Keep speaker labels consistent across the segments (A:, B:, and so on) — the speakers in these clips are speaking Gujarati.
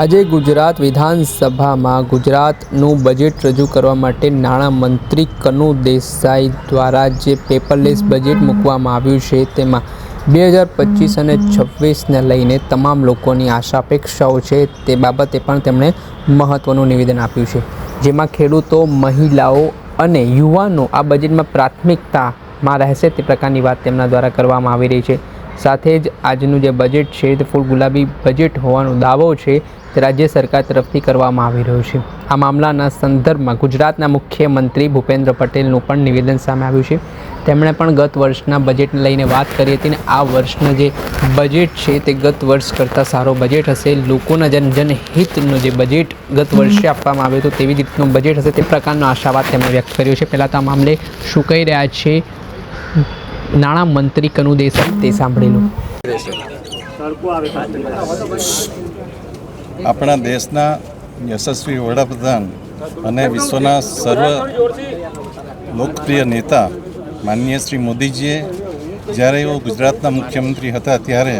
A: આજે ગુજરાત વિધાનસભામાં ગુજરાતનું બજેટ રજૂ કરવા માટે નાણામંત્રી કનુ દેસાઈ દ્વારા જે પેપરલેસ બજેટ મૂકવામાં આવ્યું છે, તેમાં બે હજાર પચીસ અને છવ્વીસને લઈને તમામ લોકોની આશા અપેક્ષાઓ છે, તે બાબતે પણ તેમણે મહત્ત્વનું નિવેદન આપ્યું છે. જેમાં ખેડૂતો, મહિલાઓ અને યુવાનો આ બજેટમાં પ્રાથમિકતામાં રહેશે તે પ્રકારની વાત તેમના દ્વારા કરવામાં આવી રહી છે. સાથે જ આજનું જે બજેટ છે તે ફૂલ ગુલાબી બજેટ હોવાનો દાવો છે તે રાજ્ય સરકાર તરફથી કરવામાં આવી રહ્યો છે. આ મામલાના સંદર્ભમાં ગુજરાતના મુખ્યમંત્રી ભૂપેન્દ્ર પટેલનું પણ નિવેદન સામે આવ્યું છે. તેમણે પણ ગત વર્ષના બજેટને લઈને વાત કરી હતી અને આ વર્ષનું જે બજેટ છે તે ગત વર્ષ કરતાં સારો બજેટ હશે. લોકોના જન જનહિતનું જે બજેટ ગત વર્ષે આપવામાં આવ્યું હતું તેવી રીતનું બજેટ હશે તે પ્રકારનો આશાવાદ તેમણે વ્યક્ત કર્યો છે. પહેલાં તો આ મામલે શું કહી રહ્યા છે? નાણાં મંત્રી કનુ દેસાઈ તે સાંભળેલું.
B: આપણા દેશના યશસ્વી વડાપ્રધાન અને વિશ્વના સર્વ લોકપ્રિય નેતા માનનીય શ્રી મોદીજીએ જ્યારે એઓ ગુજરાતના મુખ્યમંત્રી હતા ત્યારે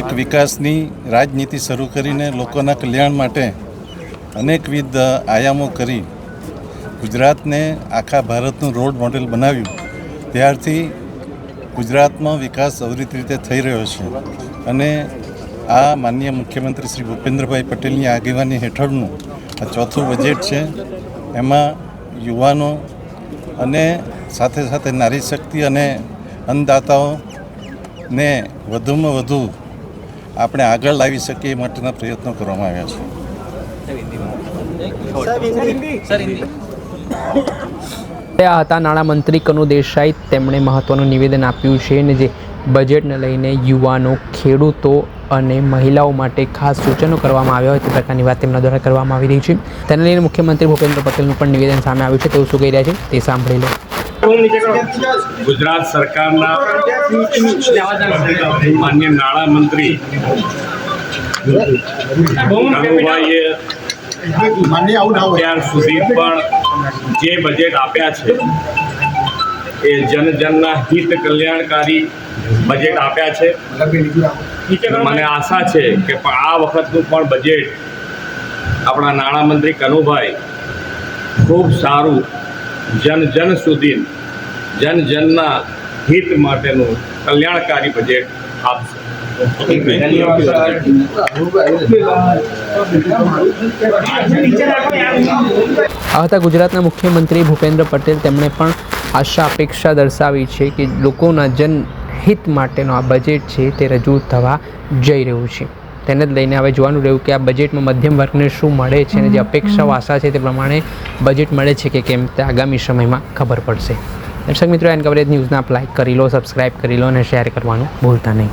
B: એક વિકાસની રાજનીતિ શરૂ કરીને લોકોના કલ્યાણ માટે અનેકવિધ આયામો કરી ગુજરાતને આખા ભારતનું રોડ મોડેલ બનાવ્યું, ત્યારથી ગુજરાતમાં વિકાસ અવિરત રીતે થઈ રહ્યો છે. અને આ માનનીય મુખ્યમંત્રી શ્રી ભૂપેન્દ્રભાઈ પટેલની આગેવાની હેઠળનું આ ચોથું બજેટ છે. એમાં યુવાનો અને સાથે સાથે નારી શક્તિ અને અન્નદાતાઓને વધુમાં વધુ આપણે આગળ લાવી શકીએ માટેના પ્રયત્નો કરવામાં આવ્યા છે.
A: આ હતા નાણામંત્રી કનુ દેસાઈ. તેમણે મહત્ત્વનું નિવેદન આપ્યું છે અને જે બજેટને લઈને યુવાનો ખેડૂતો અને મહિલાઓ માટે ખાસ સૂચનો કરવામાં આવ્યા હોય તે પ્રકારની વાત તેમના દ્વારા કરવામાં આવી રહી છે. તેને લઈને મુખ્યમંત્રી ભૂપેન્દ્ર પટેલનું પણ નિવેદન સામે આવ્યું છે. તેઓ શું કહી રહ્યા છે તે સાંભળી લો.
C: ગુજરાત સરકારના માન્ય નાણામંત્રી અત્યાર સુધી પણ જે બજેટ આપ્યા છે એ જનજનના હિત કલ્યાણકારી બજેટ આપ્યા છે. મને આશા છે કે પણ આ વખતનું પણ બજેટ આપણા નાણામંત્રી કનુભાઈ ખૂબ સારું જન જન સુધી જન જનના હિત માટેનું કલ્યાણકારી બજેટ આપશે.
A: આ હતા ગુજરાતના મુખ્યમંત્રી ભૂપેન્દ્ર પટેલ. તેમણે પણ આશા અપેક્ષા દર્શાવી છે કે લોકોના જનહિત માટેનો આ બજેટ છે તે રજૂ થવા જઈ રહ્યું છે. તેને જ લઈને હવે જોવાનું રહ્યું કે આ બજેટમાં મધ્યમ વર્ગને શું મળે છે અને જે અપેક્ષાઓ આશા છે તે પ્રમાણે બજેટ મળે છે કે કેમ તે આગામી સમયમાં ખબર પડશે. દર્શક મિત્રો એન કવરેજ ન્યૂઝના આપ લાઈક કરી લો સબસ્ક્રાઇબ કરી લો અને શેર કરવાનું ભૂલતા નહીં.